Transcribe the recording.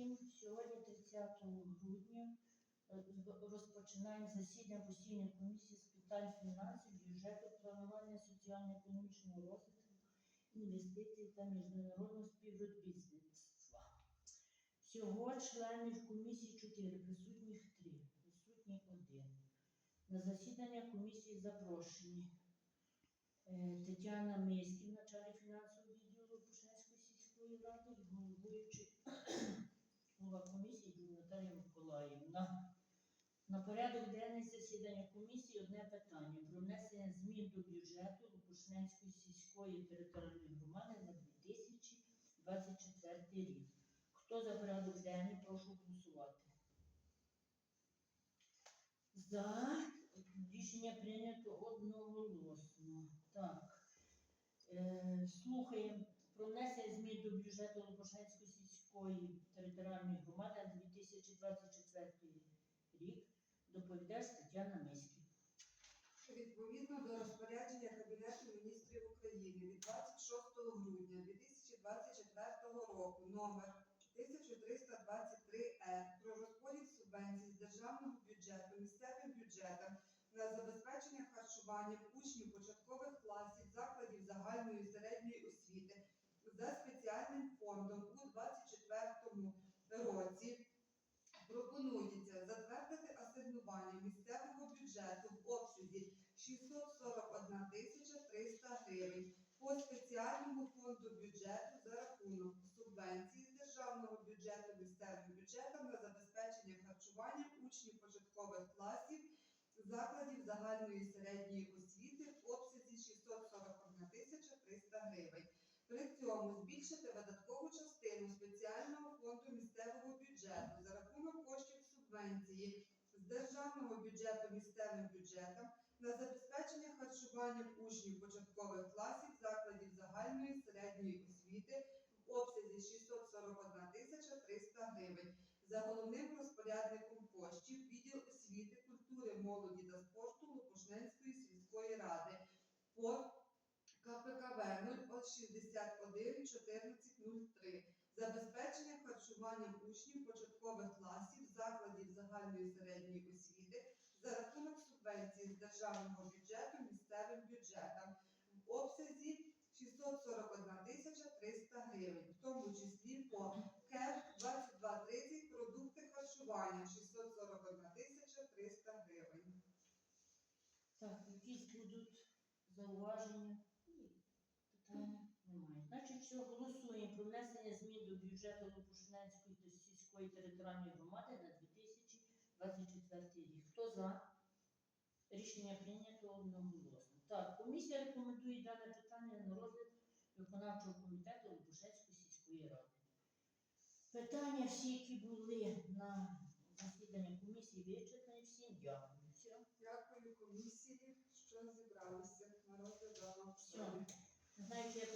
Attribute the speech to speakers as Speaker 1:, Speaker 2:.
Speaker 1: всім. Сьогодні 30 грудня е, розпочинаємо засідання постійної комісії з питань фінансів, бюджету, планування соціально-економічного розвитку, інвестицій та міжнародного співробітництва. Всього членів комісії 4, присутніх 3, присутній 1. На засідання комісії запрошені е, Тетяна Миськів, начальник фінансового відділу Пушинської сільської ради і головуючий голова комісії Наталія Миколаївна. На порядок денний засідання комісії одне питання про внесення змін до бюджету Лопушненської сільської територіальної громади на 2024 рік. Хто за порядок денний, прошу голосувати. За рішення прийнято одноголосно. Так. Е, слухаємо про внесення змін до бюджету Лопушненської сільської територіальної громади на 2024 рік. Доповідач Тетяна Миськів.
Speaker 2: Відповідно до розпорядження Кабінету міністрів України від 26 грудня 2024 року номер 1323-Р про розподіл субвенцій з державного бюджету місцевим бюджетам на забезпечення харчуванням учнів початкових класів закладів загальної середньої освіти за спеціальним фондом у 2024 році пропонується затвердити асигнування місцевого бюджету в обсязі 641 тисяча 300 гривень по спеціальному фонду бюджету за рахунок субвенції з державного бюджету місцевим бюджетам на забезпечення харчування учнів початкових класів закладів загальної середньої освіти в обсязі 641 тисяча 300 гривень. При цьому збільшити видаткову частину спеціального фонду місцевого бюджету за рахунок коштів субвенції з державного бюджету місцевим бюджетам на забезпечення харчуванням учнів початкових класів закладів загальної середньої освіти в обсязі 641 тисяча 300 гривень. За головним розпорядником коштів відділ освіти, культури, молоді та спорту Лопушненської сільської ради. По КПКВ 061 1403 забезпечення харчуванням учнів початкових класів загальної середньої освіти за рахунок субвенції з державного бюджету місцевим бюджетам в обсязі 641 тисяча 300 гривень, в тому числі по КЕП 2230 продукти харчування 641 тисяча 300 гривень.
Speaker 1: Так, якісь будуть зауваження? Немає. Значить, що голосуємо про внесення змін до бюджету Лопушненської та сільської територіальної громади на 2024 рік. Хто за? Рішення прийнято одноголосно. Так, комісія рекомендує дане питання на розгляд виконавчого комітету Лопушненської сільської ради. Питання всі, які були на засіданні комісії, вичерпані. Всім дякую. Все.
Speaker 2: Дякую комісії, що зібралися на розгляд даного питання.
Speaker 1: Я